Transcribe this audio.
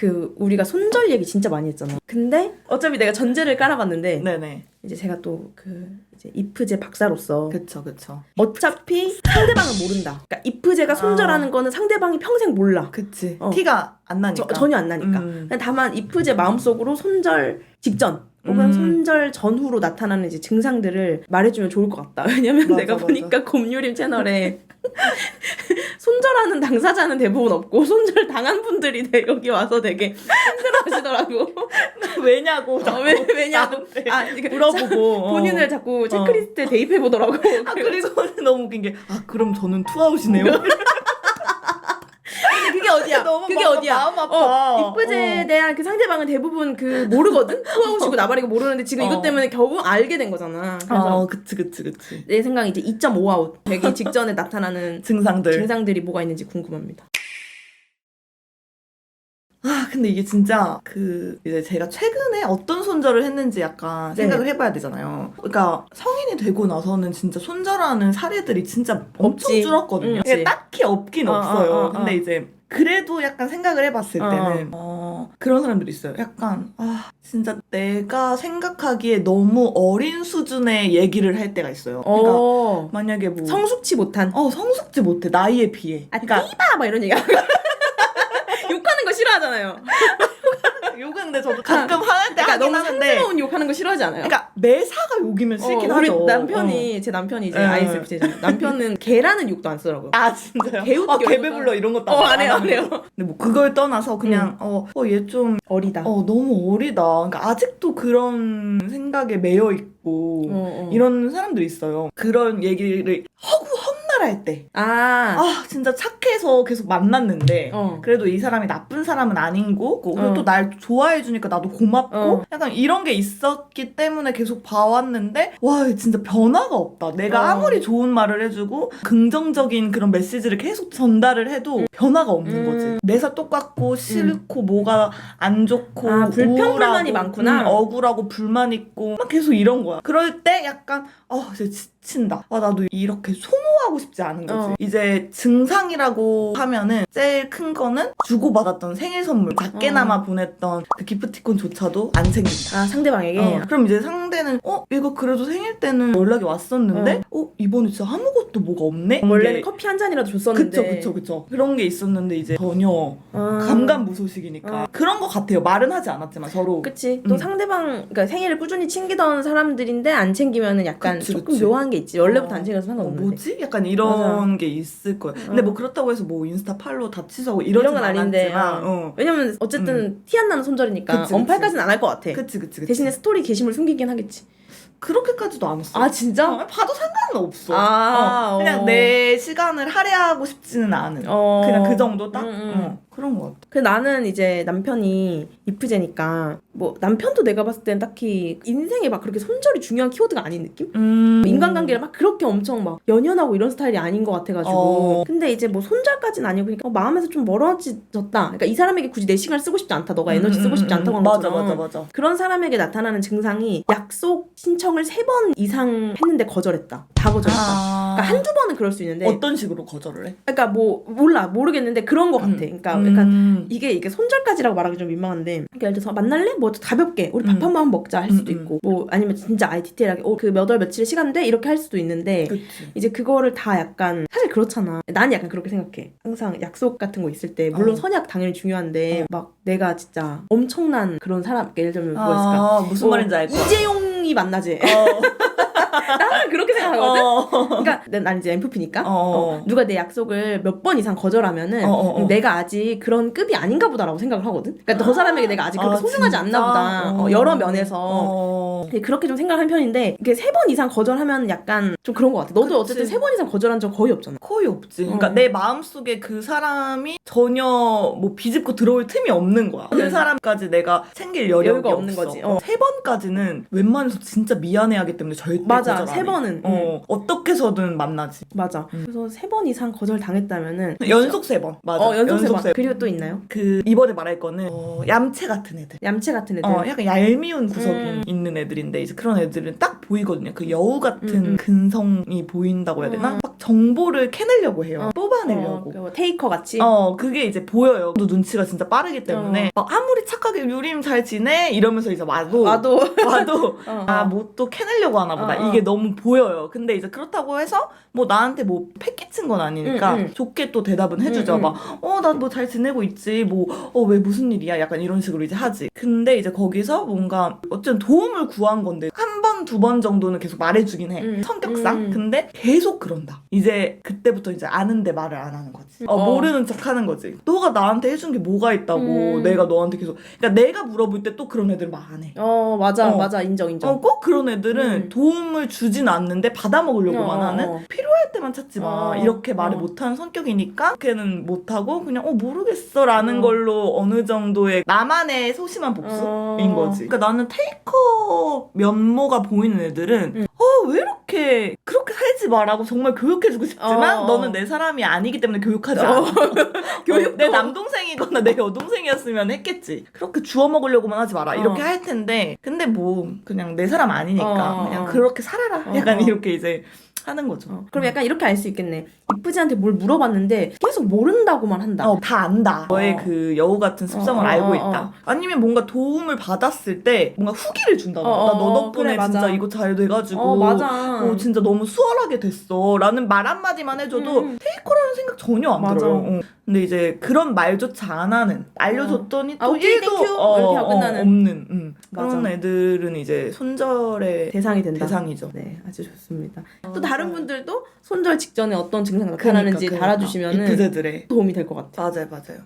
그 우리가 손절 얘기 진짜 많이 했잖아. 근데 어차피 내가 전제를 깔아봤는데 네네. 이제 제가 또 그 이제 이프제 박사로서 그쵸 그쵸. 어차피 상대방은 모른다. 그러니까 이프제가 손절하는 거는 상대방이 평생 몰라. 그치. 어. 티가 안 나니까. 저- 전혀 안 나니까. 음. 다만 이프제 마음속으로 손절 직전 혹은 음. 손절 전후로 나타나는 이제 증상들을 말해주면 좋을 것 같다. 왜냐면 맞아, 내가 맞아. 보니까 곰유림 채널에 손절하는 당사자는 대부분 없고 손절 당한 분들이 되- 여기 와서 되게 힘들어하시더라고. 왜냐고. 어, 왜 왜냐고 아 물어보고 어. 본인을 자꾸 체크리스트에 대입해 보더라고. 아 그리고 너무 웃긴 게 아 그럼 저는 투아웃이네요. 그게 어디야? 너무 그게 마음- 어디야? 마음 아파. 어, 이쁘제에 어. 대한 그 상대방은 대부분 그 모르거든. 투아웃이고 나발이고 모르는데 지금 어. 이것 때문에 겨우 알게 된 거잖아. 그래서 어 그치 그치 그치. 내 생각 이제 2.5 아웃 되기 직전에 나타나는 증상들. 증상들이 뭐가 있는지 궁금합니다. 아 근데 이게 진짜 그 이제 제가 최근에 어떤 손절을 했는지 약간 네. 생각을 해봐야 되잖아요. 그러니까 성인이 되고 나서는 진짜 손절하는 사례들이 진짜 엄청 없지. 줄었거든요. 응, 없지. 딱히 없긴 어, 없어요. 어, 어, 어. 근데 이제 그래도 약간 생각을 해봤을 어. 때는 어, 그런 사람들이 있어요. 약간 아 진짜 내가 생각하기에 너무 어린 수준의 얘기를 할 때가 있어요. 그러니까 어. 만약에 뭐 성숙치 못한. 어 성숙지 못해 나이에 비해. 아, 그러니까 띠바 막 이런 얘기. 욕하는 거 싫어하잖아요. 욕은 근데 저도 가끔 화날 때 그러니까 하긴 너무 하는데 상스러운 욕하는 거 싫어하지 않아요? 그러니까 매사가 욕이면 싫긴 어, 우리 하죠. 남편이 제 남편이 이제 네. ISFJ잖아요. 남편은 개라는 욕도 안 쓰더라고요. 아 진짜요? 개웃겨, 아, 이러니까. 개배불러 이런 것도 어, 안 해요, 안 해요. 근데 뭐 그걸 떠나서 그냥 어얘 좀 어리다. 어, 너무 어리다. 그러니까 아직도 그런 생각에 매여 있고 어, 어. 이런 사람들이 있어요. 그런 얘기를 허구 헛날할 때. 아, 아 진짜 착해서 계속 만났는데 어. 그래도 이 사람이 나쁜 사람은 아닌 거 그리고 어. 또날 좋아해 주니까 나도 고맙고 어. 약간 이런 게 있었기 때문에 계속 봐왔는데 와 진짜 변화가 없다 내가 어. 아무리 좋은 말을 해주고 긍정적인 그런 메시지를 계속 전달을 해도 변화가 없는 음. 거지 매사 똑같고 싫고 뭐가 안 좋고 아, 불평, 불만이 우울하고, 많구나. 음, 억울하고 불만 있고 막 계속 이런 거야 그럴 때 약간 어 이제 지친다 아 나도 이렇게 소모하고 싶지 않은 거지 어. 이제 증상이라고 하면은 제일 큰 거는 주고받았던 생일 선물 작게나마 보냈던 그 기프티콘조차도 안 챙긴다. 아 상대방에게. 어, 그럼 이제 상대는 어 이거 그래도 생일 때는 연락이 왔었는데 어, 이번에 진짜 아무것도 뭐가 없네. 원래는 이게- 커피 한 잔이라도 줬었는데. 그쵸 그쵸 그쵸 그런 게 있었는데 이제 전혀 아. 감감무소식이니까 어. 그런 거 같아요 말은 하지 않았지만 서로 그치. 또 음. 상대방, 그러니까 생일을 꾸준히 챙기던 사람들인데 안 챙기면은 약간 그치, 조금 그치. 묘한 게 있지. 원래부터 어. 안 어, 상관없는데. 뭐지? 약간 이런 게 있을 거야. 근데 어. 뭐 그렇다고 해서 뭐 인스타 팔로우 다 취소하고 이런 건 아닌데. 어. 어. 왜냐면 어쨌든 티안 나는 손절이니까 그치. 언팔까지는 안 할 것 같아. 그치 그치 그치. 대신에 스토리 게시물 숨기긴 하겠지. 그렇게까지도 안 했어. 아 진짜? 어, 봐도 상관은 없어. 아, 어, 그냥 어. 내 시간을 할애하고 싶지는 않은. 어. 그냥 그 정도 딱. 음, 음. 어, 그런 거 같아. 그 나는 이제 남편이 이프제니까 뭐 남편도 내가 봤을 땐 딱히 인생에 막 그렇게 손절이 중요한 키워드가 아닌 느낌? 음. 인간관계를 막 그렇게 엄청 막 연연하고 이런 스타일이 아닌 것 같아가지고 어. 근데 이제 뭐 손절까지는 아니고 그러니까 어, 마음에서 좀 멀어졌다 그러니까 이 사람에게 굳이 내 시간을 쓰고 싶지 않다 너가 에너지 쓰고 싶지 않다고 한 맞아 것처럼 맞아 맞아. 그런 사람에게 나타나는 증상이 약속 신청을 세 번 이상 했는데 거절했다 다 거절했다 아. 그러니까 한두 번은 그럴 수 있는데 어떤 식으로 거절을 해? 그러니까 뭐 몰라 모르겠는데 그런 것 같아 그러니까 약간 음. 이게 이게 손절까지라고 말하기 좀 민망한데 그러니까 예를 들어서 만날래? 뭐 가볍게 우리 밥 음. 한번 먹자 할 수도 음, 음. 있고 뭐 아니면 진짜 아예 디테일하게 어, 그몇월 며칠 시간 돼? 이렇게 할 수도 있는데 그치. 이제 그거를 다 약간 사실 그렇잖아 난 약간 그렇게 생각해 항상 약속 같은 거 있을 때 물론 어. 선약 당연히 중요한데 막 내가 진짜 엄청난 그런 사람 예를 들면 뭐 있을까 아, 무슨 어, 말인지 알것 같아. 이재용이 만나지 어. 나는 그렇게 생각하거든 어. 그러니까 난- 난 이제 MFP니까 어. 누가 내 약속을 몇 번 이상 거절하면은 어, 어, 어. 내가 아직 그런 급이 아닌가 보다라고 생각을 하거든. 그러니까 저 사람에게 내가 아직 그렇게 아, 소중하지 진짜? 않나 보다. 어, 어. 여러 면에서. 어. 근데 그렇게 좀 생각하는 편인데 이게 세 번 이상 거절하면 약간 좀 그런 것 같아. 너도 그치. 어쨌든 세 번 이상 거절한 적 거의 없잖아. 거의 없지. 그러니까 어. 내 마음 속에 그 사람이 전혀 뭐 비집고 들어올 틈이 없는 거야. 그 네. 사람까지 내가 챙길 여력이 없는. 거지. 어. 세 번까지는 웬만해서 진짜 미안해하기 때문에 절대 맞아, 맞아. 거절 세 해. 번은. 어, 어떻게 해서든 만나지. 맞아. 음. 그래서 세 번 이상 거절 당했다면은 연속 세 번. 맞아. 어 연속, 세 번. 세 번. 그리고 또 있나요? 그 이번에 말할 거는 어, 얌체 같은 애들. 얌체 같은 애들. 어, 약간 얄미운 구석이 음. 있는 애들인데 이제 그런 애들은 딱 보이거든요. 그 여우 같은 음, 음. 근성이 보인다고 해야 되나? 음. 막 정보를 캐내려고 해요. 어, 뽑아내려고. 그 테이커 같이. 어, 그게 이제 보여요. 또 눈치가 진짜 빠르기 때문에 막 아무리 착하게 유림 잘 지내 이러면서 이제 와도 와도. 와도 어, 아, 어. 뭐또 캐내려고 하나 보다. 어, 어. 이게 너무 보여요. 근데 이제 그렇다고 해서 뭐 나한테 뭐 패끼친 건 아니니까 음, 음. 좋게 또 대답은 해주죠. 음, 음. 막, 어, 나 뭐 잘 지내고 있지. 뭐, 어, 왜 무슨 일이야? 약간 이런 식으로 이제 하지. 근데 이제 거기서 뭔가 어쨌든 도움을 구한 건데 한 번, 두 번 정도는 계속 말해주긴 해. 음, 성격상. 음. 근데 계속 그런다. 이제 그때부터 이제 아는데 말을 안 하는 거지. 어, 어. 모르는 척 하는 거지. 너가 나한테 해준 게 뭐가 있다고 음. 내가 너한테 계속. 그러니까 내가 물어볼 때 또 그런 애들 말 안 해. 어 맞아 어. 맞아 인정 인정. 어, 꼭 그런 애들은 음. 도움을 주진 않는데 받아 먹으려고만 어, 하는 어. 필요할 때만 찾지 마 어, 이렇게 말을 어. 못하는 성격이니까 걔는 못하고 그냥 어 모르겠어 라는 어. 걸로 어느 정도의 나만의 소심한 복수인 어. 거지 그러니까 나는 테이커 면모가 보이는 애들은 음. 어 왜 이렇게 그렇게 살지 마라고 정말 교육해주고 싶지만 어, 어. 너는 내 사람이 아니기 때문에 교육하지 어. 않아 교육도. 내 남동생이거나 내 여동생이었으면 했겠지. 그렇게 주워 먹으려고만 하지 마라. 이렇게 어. 할 텐데. 근데 뭐 그냥 내 사람 아니니까 어, 어, 그냥 어. 그렇게 살아라. 어, 약간 어. 이렇게 이제 하는 거죠. 어, 그럼 약간 이렇게 알 수 있겠네. 이쁘지한테 뭘 물어봤는데 계속 모른다고만 한다. 어, 다 안다. 너의 어. 그 여우 같은 습성을 어, 어, 알고 어, 있다. 어. 아니면 뭔가 도움을 받았을 때 뭔가 후기를 준다고. 어, 나너 어, 덕분에 그래, 맞아. 진짜 이거 잘 돼가지고. 어 맞아. 어, 진짜 너무 수월하게 됐어. 라는 말 한마디만 해줘도 음. 페이커라는 생각 전혀 안 맞아. 들어요. 어. 근데 이제 그런 말조차 안 하는, 알려줬더니 아, 또 오케이, 일도 땡큐. 어, 이렇게 하고 어, 끝나는. 없는 음. 맞아. 그런 애들은 이제 손절의 대상이 된다. 대상이죠. 네, 아주 좋습니다. 어, 또 다른 맞아요. 분들도 손절 직전에 어떤 증상 나타나는지 그러니까, 달아주시면은 이프제들의 도움이 될 것 같아요. 맞아요, 맞아요.